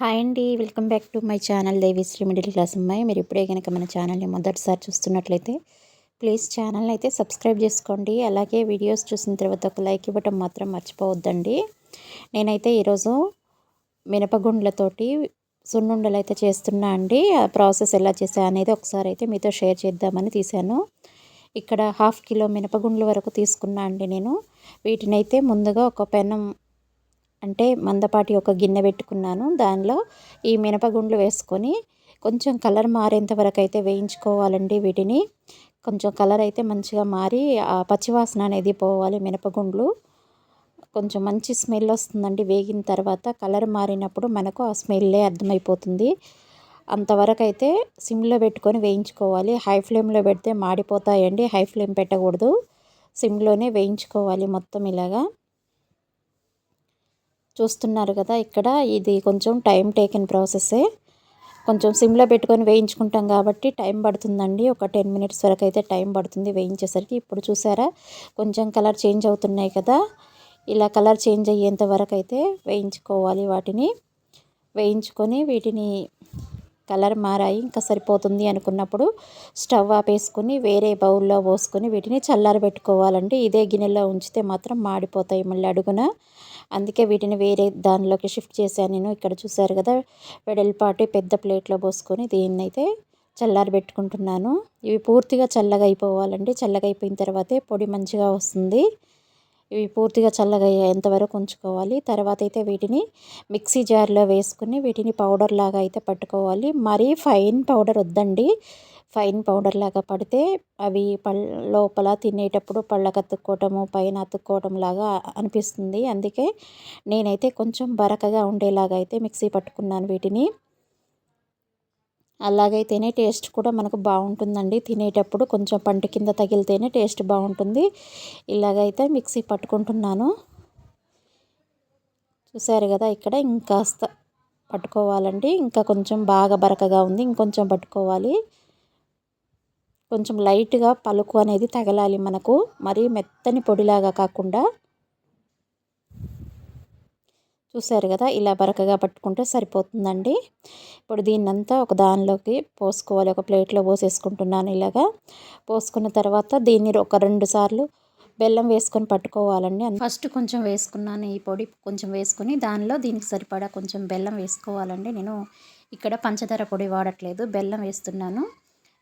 Hi అండి welcome back to my channel Devishri middle class అమ్మాయి. మీరు ఇప్పుడే కనుక మన ఛానల్ని మొదటిసారి చూస్తున్నట్లయితే ప్లీజ్ ఛానల్ని అయితే సబ్స్క్రైబ్ చేసుకోండి. అలాగే వీడియోస్ చూసిన తర్వాత ఒక లైక్ ఇవ్వటం మాత్రం మర్చిపోవద్దండి. నేనైతే ఈరోజు మినపగుండ్లతోటి సున్నుండలు అయితే చేస్తున్నా అండి. ఆ ప్రాసెస్ ఎలా చేసా అనేది ఒకసారి అయితే మీతో షేర్ చేద్దామని తీశాను. ఇక్కడ హాఫ్ కిలో మినపగుండ్ల వరకు తీసుకున్నా అండి నేను. వీటిని అయితే ముందుగా ఒక పెనం అంటే మందపాటి ఒక గిన్నె పెట్టుకున్నాను. దానిలో ఈ మినపగుండ్లు వేసుకొని కొంచెం కలర్ మారేంత వరకు అయితే వేయించుకోవాలండి వీటిని. కొంచెం కలర్ అయితే మంచిగా మారి ఆ పచ్చివాసన అనేది పోవాలి మినపగుండ్లు. కొంచెం మంచి స్మెల్ వస్తుందండి వేగిన తర్వాత కలర్ మారినప్పుడు మనకు ఆ స్మెల్లే అర్థమైపోతుంది. అంతవరకు అయితే సిమ్లో పెట్టుకొని వేయించుకోవాలి. హై ఫ్లేమ్లో పెడితే మాడిపోతాయండి. హై ఫ్లేమ్ పెట్టకూడదు. సిమ్లోనే వేయించుకోవాలి మొత్తం ఇలాగా. చూస్తున్నారు కదా ఇక్కడ ఇది కొంచెం టైం టేకిన్ ప్రాసెస్సే కొంచెం సిమ్లో పెట్టుకొని వేయించుకుంటాం కాబట్టి టైం పడుతుందండి. ఒక టెన్ మినిట్స్ వరకు అయితే టైం పడుతుంది వేయించేసరికి. ఇప్పుడు చూసారా కొంచెం కలర్ చేంజ్ అవుతున్నాయి కదా. ఇలా కలర్ చేంజ్ అయ్యేంత వరకు అయితే వేయించుకోవాలి వాటిని. వేయించుకొని వీటిని కలర్ మారాయి ఇంకా సరిపోతుంది అనుకున్నప్పుడు స్టవ్ ఆపేసుకొని వేరే బౌల్లో పోసుకొని వీటిని చల్లారబెట్టుకోవాలండి. ఇదే గిన్నెలో ఉంచితే మాత్రం మాడిపోతాయి మళ్ళీ అడుగున. అందుకే వీటిని వేరే దానిలోకి షిఫ్ట్ చేశాను నేను. ఇక్కడ చూసారు కదా వెడల్పాటి పెద్ద ప్లేట్లో పోసుకొని దీన్ని అయితే చల్లారబెట్టుకుంటున్నాను ఇవి పూర్తిగా చల్లగా అయిపోవాలండి. చల్లగా అయిపోయిన తర్వాతే పొడి మంచిగా వస్తుంది. ఇవి పూర్తిగా చల్లగా అయ్యేంతవరకు ఉంచుకోవాలి. తర్వాత అయితే వీటిని మిక్సీ జార్లో వేసుకుని వీటిని పౌడర్ లాగా అయితే పట్టుకోవాలి. మరీ ఫైన్ పౌడర్ వద్దండి. ఫైన్ పౌడర్ లాగా పడితే అవి పళ్ళ లోపల తినేటప్పుడు పళ్ళకు అతుక్కోవటము పైన అతుక్కోవటం లాగా అనిపిస్తుంది. అందుకే నేనైతే కొంచెం బరకగా ఉండేలాగా అయితే మిక్సీ పట్టుకున్నాను వీటిని. అలాగైతేనే టేస్ట్ కూడా మనకు బాగుంటుందండి. తినేటప్పుడు కొంచెం పంట కింద తగిలితేనే టేస్ట్ బాగుంటుంది. ఇలాగైతే మిక్సీ పట్టుకుంటున్నాను. చూసారు కదా ఇక్కడ ఇంకాస్త పట్టుకోవాలండి. ఇంకా కొంచెం బాగా బరకగా ఉంది ఇంకొంచెం పట్టుకోవాలి. కొంచెం లైట్గా పలుకు అనేది తగలాలి మనకు. మరీ మెత్తని పొడిలాగా కాకుండా చూసారు కదా ఇలా బరకగా పట్టుకుంటే సరిపోతుందండి. ఇప్పుడు దీన్నంతా ఒక దానిలోకి పోసుకోవాలి. ఒక ప్లేట్లో పోసేసుకుంటున్నాను ఇలాగా. పోసుకున్న తర్వాత దీన్ని ఒక రెండు సార్లు బెల్లం వేసుకొని పట్టుకోవాలండి. ఫస్ట్ కొంచెం వేసుకున్నాను ఈ పొడి కొంచెం వేసుకొని దానిలో దీనికి సరిపడా కొంచెం బెల్లం వేసుకోవాలండి. నేను ఇక్కడ పంచదార పొడి వాడట్లేదు బెల్లం వేస్తున్నాను.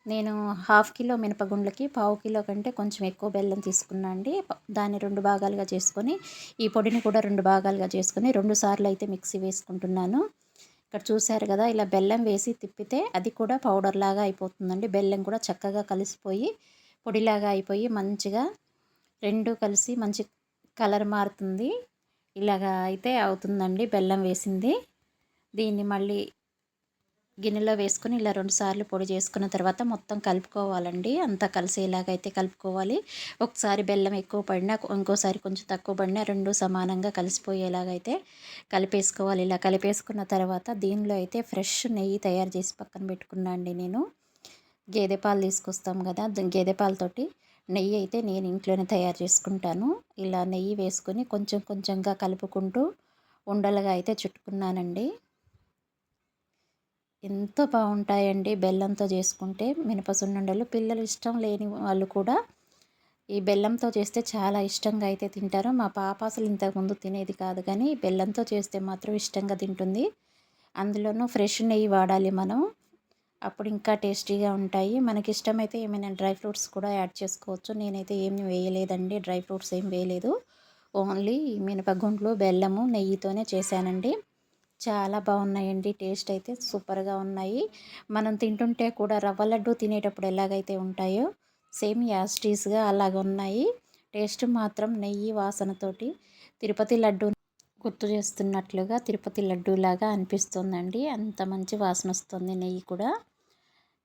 నేను హాఫ్ కిలో మినపగుండ్లకి పావు కిలో కంటే కొంచెం ఎక్కువ బెల్లం తీసుకున్నా అండి. దాన్ని రెండు భాగాలుగా చేసుకొని ఈ పొడిని కూడా రెండు భాగాలుగా చేసుకొని రెండు సార్లు అయితే మిక్సీ వేసుకుంటున్నాను. ఇక్కడ చూశారు కదా ఇలా బెల్లం వేసి తిప్పితే అది కూడా పౌడర్ లాగా అయిపోతుందండి. బెల్లం కూడా చక్కగా కలిసిపోయి పొడిలాగా అయిపోయి మంచిగా రెండు కలిసి మంచి కలర్ మారుతుంది. ఇలాగా అయితే అవుతుందండి బెల్లం వేసింది. దీన్ని మళ్ళీ గిన్నెలో వేసుకొని ఇలా రెండు సార్లు పొడి చేసుకున్న తర్వాత మొత్తం కలుపుకోవాలండి. అంతా కలిసేలాగైతే కలుపుకోవాలి. ఒకసారి బెల్లం ఎక్కువ పడినా ఇంకోసారి కొంచెం తక్కువ పడినా రెండు సమానంగా కలిసిపోయేలాగైతే కలిపేసుకోవాలి. ఇలా కలిపేసుకున్న తర్వాత దీనిలో అయితే ఫ్రెష్ నెయ్యి తయారు చేసి పక్కన పెట్టుకున్నా అండి నేను. గేదె పాలు తీసుకొస్తాం కదా గేదె పాలతోటి నెయ్యి అయితే నేను ఇంట్లోనే తయారు చేసుకుంటాను. ఇలా నెయ్యి వేసుకొని కొంచెం కొంచెంగా కలుపుకుంటూ ఉండలుగా అయితే చుట్టుకున్నానండి. ఎంతో బాగుంటాయండి బెల్లంతో చేసుకుంటే మినపసున్నుండలు. పిల్లలు ఇష్టం లేని వాళ్ళు కూడా ఈ బెల్లంతో చేస్తే చాలా ఇష్టంగా అయితే తింటారు. మా పాప అసలు ఇంతకుముందు తినేది కాదు కానీ బెల్లంతో చేస్తే మాత్రం ఇష్టంగా తింటుంది. అందులోనూ ఫ్రెష్ నెయ్యి వాడాలి మనం. అప్పుడు ఇంకా టేస్టీగా ఉంటాయి. మనకి ఇష్టమైతే ఏమైనా డ్రై ఫ్రూట్స్ కూడా యాడ్ చేసుకోవచ్చు. నేనైతే ఏమి వేయలేదండి. డ్రై ఫ్రూట్స్ ఏం వేయలేదు. ఓన్లీ మినపగుండ్లు బెల్లము నెయ్యితోనే చేశానండి. చాలా బాగున్నాయండి. టేస్ట్ అయితే సూపర్గా ఉన్నాయి. మనం తింటుంటే కూడా రవ్వ లడ్డు తినేటప్పుడు ఎలాగైతే ఉంటాయో సేమ్ యాస్టీస్గా అలాగ ఉన్నాయి. టేస్ట్ మాత్రం నెయ్యి వాసనతోటి తిరుపతి లడ్డు గుర్తు చేస్తున్నట్లుగా తిరుపతి లడ్డూలాగా అనిపిస్తుందండి. అంత మంచి వాసన వస్తుంది నెయ్యి కూడా.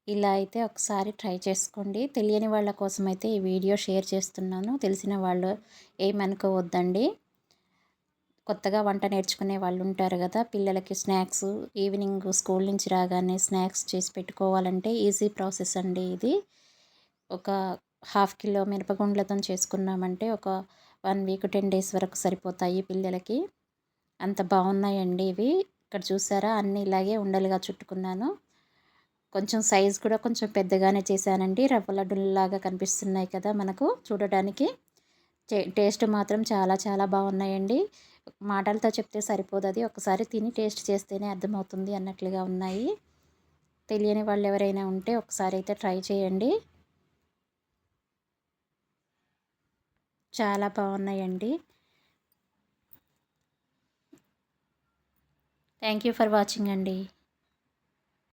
ఇలా అయితే ఒకసారి ట్రై చేసుకోండి. తెలియని వాళ్ళ కోసం అయితే ఈ వీడియో షేర్ చేస్తున్నాను. తెలిసిన వాళ్ళు ఏమనుకోవద్దండి కొత్తగా వంట నేర్చుకునే వాళ్ళు ఉంటారు కదా పిల్లలకి స్నాక్స్ ఈవినింగ్ స్కూల్ నుంచి రాగానే స్నాక్స్ చేసి పెట్టుకోవాలంటే ఈజీ ప్రాసెస్ అండి ఇది. ఒక హాఫ్ కిలో మిరపగుండ్లతో చేసుకున్నామంటే ఒక వన్ వీక్ టెన్ డేస్ వరకు సరిపోతాయి పిల్లలకి. అంత బాగున్నాయండి ఇవి. ఇక్కడ చూసారా? అన్నీ ఇలాగే ఉండలుగా చుట్టుకున్నాను. కొంచెం సైజ్ కూడా కొంచెం పెద్దగానే చేశానండి. రవ్వ లడ్డులాగా కనిపిస్తున్నాయి కదా మనకు చూడటానికి. టేస్ట్ మాత్రం చాలా చాలా బాగున్నాయండి. మాటలతో చెప్తే సరిపోదు అది ఒకసారి తిని టేస్ట్ చేస్తేనే అర్థమవుతుంది అన్నట్లుగా ఉన్నాయి. తెలియని వాళ్ళు ఎవరైనా ఉంటే ఒకసారి అయితే ట్రై చేయండి. చాలా బాగున్నాయండి. థ్యాంక్ యూ ఫర్ వాచింగ్ అండి.